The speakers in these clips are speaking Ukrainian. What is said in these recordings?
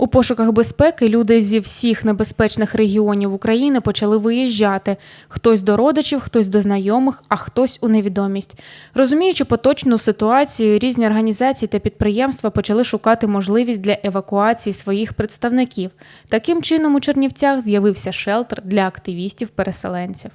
У пошуках безпеки люди зі всіх небезпечних регіонів України почали виїжджати. Хтось до родичів, хтось до знайомих, а хтось у невідомість. Розуміючи поточну ситуацію, різні організації та підприємства почали шукати можливість для евакуації своїх представників. Таким чином у Чернівцях з'явився шелтер для активістів-переселенців.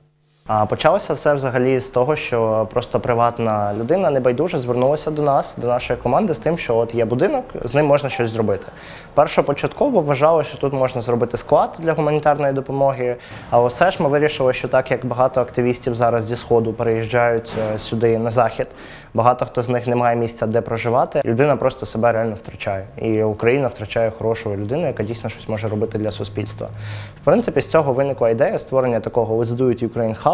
А почалося все взагалі з того, що просто приватна людина небайдуже звернулася до нас, до нашої команди, з тим, що от є будинок, з ним можна щось зробити. Першопочатково вважали, що тут можна зробити склад для гуманітарної допомоги. Але все ж ми вирішили, що так як багато активістів зараз зі сходу переїжджають е, сюди на захід, багато хто з них не має місця, де проживати. Людина просто себе реально втрачає. І Україна втрачає хорошу людину, яка дійсно щось може робити для суспільства. В принципі, з цього виникла ідея створення такого Let's Do It Ukraine хаусу,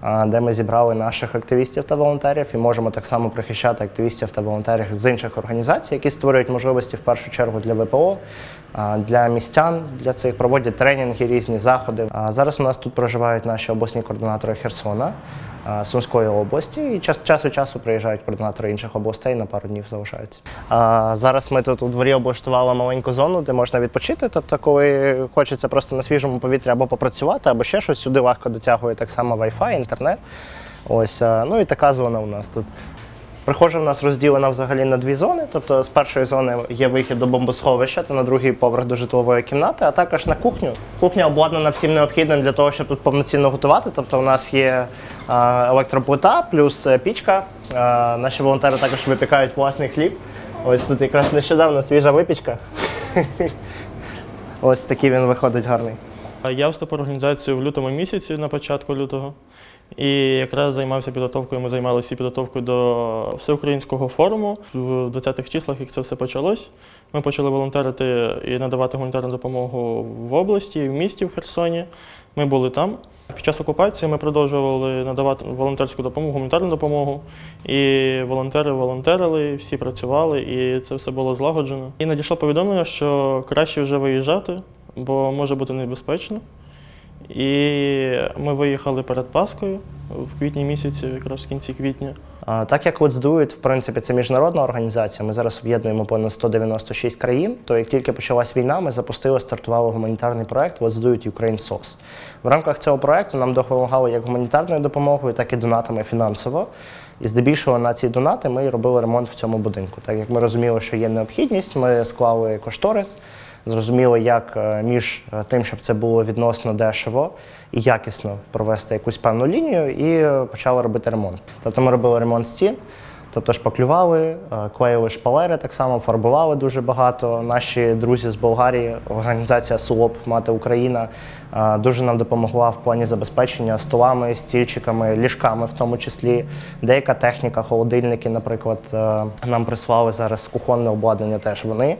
а, де ми зібрали наших активістів та волонтерів і можемо так само прихищати активістів та волонтерів з інших організацій, які створюють можливості в першу чергу для ВПО, для містян, для цих проводять тренінги, різні заходи. Зараз у нас тут проживають наші обласні координатори Херсона. Сумської області, і час, час від часу приїжджають координатори інших областей на пару днів залишаються. Зараз ми тут у дворі облаштували маленьку зону, де можна відпочити. Тобто, коли хочеться просто на свіжому повітрі або попрацювати, або ще щось, сюди легко дотягує так само Wi-Fi, інтернет. Ось, ну і така зона у нас тут. Прихожа в нас розділена взагалі на дві зони. Тобто з першої зони є вихід до бомбосховища та на другий поверх до житлової кімнати, а також на кухню. Кухня обладнана всім необхідним для того, щоб тут повноцінно готувати. Тобто у нас є електроплита плюс е, пічка. Наші волонтери також випікають власний хліб. Ось тут якраз нещодавно свіжа випічка. Ось такий він виходить гарний. Я вступив в організацію в лютому місяці, на початку лютого, і якраз займався підготовкою. Ми займалися підготовкою до всеукраїнського форуму. В 20-х числах, як це все почалось, ми почали волонтерити і надавати гуманітарну допомогу в області, в місті, в Херсоні. Ми були там. Під час окупації ми продовжували надавати волонтерську допомогу, гуманітарну допомогу. І волонтери волонтерили, всі працювали, і це все було злагоджено. І надійшло повідомлення, що краще вже виїжджати, бо може бути небезпечно. І ми виїхали перед Паскою в квітні місяці, якраз в кінці квітня. А, Так як It, в принципі, це міжнародна організація. Ми зараз об'єднуємо понад 196 країн. То як тільки почалась війна, ми запустили, стартували гуманітарний проект It Ukraine SOS. В рамках цього проекту нам допомагали як гуманітарною допомогою, так і донатами фінансово. І здебільшого на ці донати ми робили ремонт в цьому будинку. Так як ми розуміли, що є необхідність, ми склали кошторис. Зрозуміло, як е, між е, тим, щоб це було відносно дешево і якісно провести якусь певну лінію, і е, почали робити ремонт. Тобто ми робили ремонт стін, тобто шпаклювали, клеїли шпалери так само, фарбували дуже багато. Наші друзі з Болгарії, організація СУОП Мати Україна дуже нам допомогла в плані забезпечення столами, стільчиками, ліжками, в тому числі. Деяка техніка, холодильники, наприклад, нам прислали зараз кухонне обладнання. Теж вони.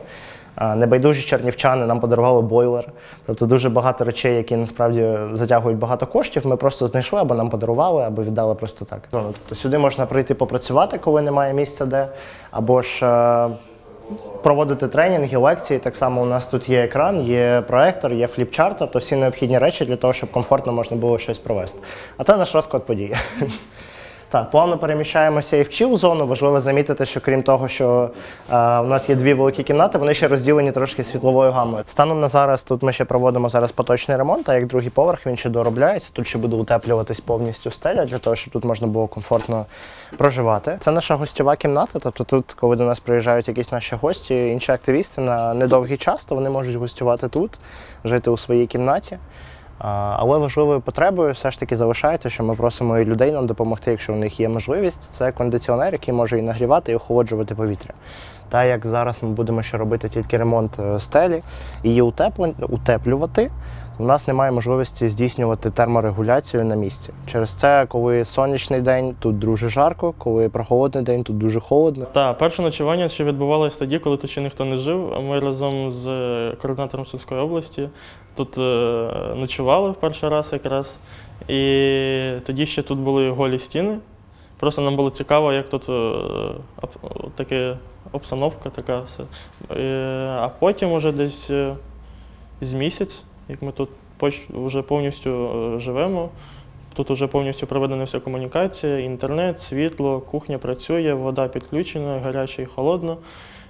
Небайдужі чернівчани нам подарували бойлер. Тобто дуже багато речей, які насправді затягують багато коштів. Ми просто знайшли або нам подарували, або віддали просто так. Ну, Тобто сюди можна прийти попрацювати, коли немає місця де, або ж е, проводити тренінги, лекції. Так само у нас тут є екран, є проектор, є фліпчарт, тобто всі необхідні речі для того, щоб комфортно можна було щось провести. А це наш розклад подій. Так, плавно переміщаємося і в чіл зону. Важливо замітити, що крім того, що е, у нас є дві великі кімнати, вони ще розділені трошки світловою гамою. Станом на зараз тут ми ще проводимо зараз поточний ремонт, а як другий поверх він ще доробляється. Тут ще буде утеплюватись повністю стеля для того, щоб тут можна було комфортно проживати. Це наша гостьова кімната. Тобто, тут, коли до нас приїжджають якісь наші гості, інші активісти на недовгий час, то вони можуть гостювати тут, жити у своїй кімнаті. Але важливою потребою все ж таки залишається, що ми просимо і людей нам допомогти, якщо у них є можливість. Це кондиціонер, який може і нагрівати, і охолоджувати повітря. Та як зараз ми будемо ще робити тільки ремонт е, стелі її утеплювати, у нас немає можливості здійснювати терморегуляцію на місці. Через це, коли сонячний день, тут дуже жарко, коли прохолодний день, тут дуже холодно. Та перше ночування ще відбувалося тоді, коли тут ще ніхто не жив. Ми разом з е, координатором Сумської області тут е, ночували в перший раз якраз. І тоді ще тут були голі стіни. Просто нам було цікаво, як тут е, таке обстановка, така все. А потім уже десь з місяць, як ми тут вже повністю е, живемо. Тут вже повністю проведена вся комунікація, інтернет, світло, кухня працює, вода підключена, гаряча і холодна.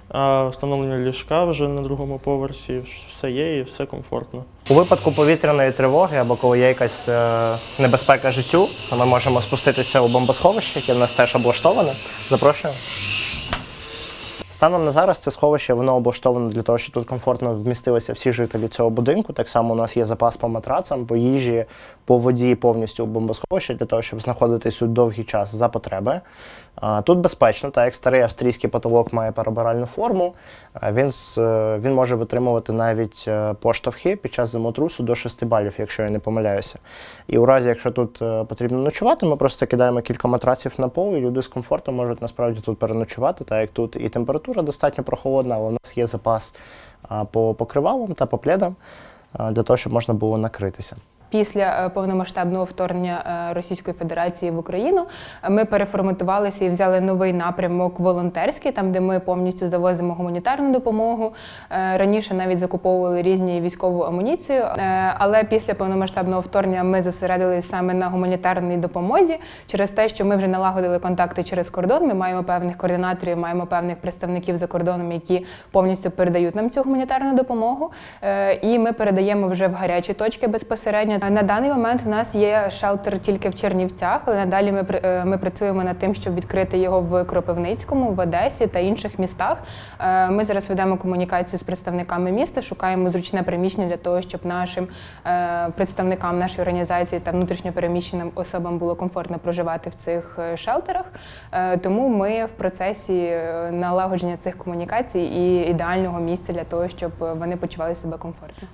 А встановлені ліжка вже на другому поверсі, все є і все комфортно. У випадку повітряної тривоги або коли є якась е, небезпека життю, ми можемо спуститися у бомбосховище, яке в нас теж облаштоване. Запрошую. Станом на зараз це сховище воно облаштоване для того, щоб тут комфортно вмістилися всі жителі цього будинку. Так само у нас є запас по матрацам, по їжі, по воді повністю у бомбосховищі для того, щоб знаходитись тут довгий час за потреби. Тут безпечно, так як старий австрійський потолок має парабаральну форму, він, е, він може витримувати навіть е, поштовхи під час зимотрусу до 6 балів, якщо я не помиляюся. І у разі, якщо тут е, потрібно ночувати, ми просто кидаємо кілька матраців на пол, і люди з комфортом можуть насправді тут переночувати, так як тут і температура достатньо прохолодна, але у нас є запас по покривалам та по пледам для того, щоб можна було накритися. Після е, повномасштабного вторгнення е, Російської Федерації в Україну ми переформатувалися і взяли новий напрямок волонтерський, там де ми повністю завозимо гуманітарну допомогу. Е, Раніше навіть закуповували різні військову амуніцію. Але після повномасштабного вторгнення ми зосередилися саме на гуманітарній допомозі через те, що ми вже налагодили контакти через кордон. Ми маємо певних координаторів, маємо певних представників за кордоном, які повністю передають нам цю гуманітарну допомогу. І ми передаємо вже в гарячі точки безпосередньо. На даний момент в нас є шелтер тільки в Чернівцях, але надалі ми е, ми працюємо над тим, щоб відкрити його в Кропивницькому, в Одесі та інших містах. Е, Ми зараз ведемо комунікацію з представниками міста, шукаємо зручне приміщення для того, щоб нашим е, представникам нашої організації та внутрішньопереміщеним особам було комфортно проживати в цих е, шелтерах. Е, Тому ми в процесі е, налагодження цих комунікацій і ідеального місця для того, щоб вони почували себе комфортно.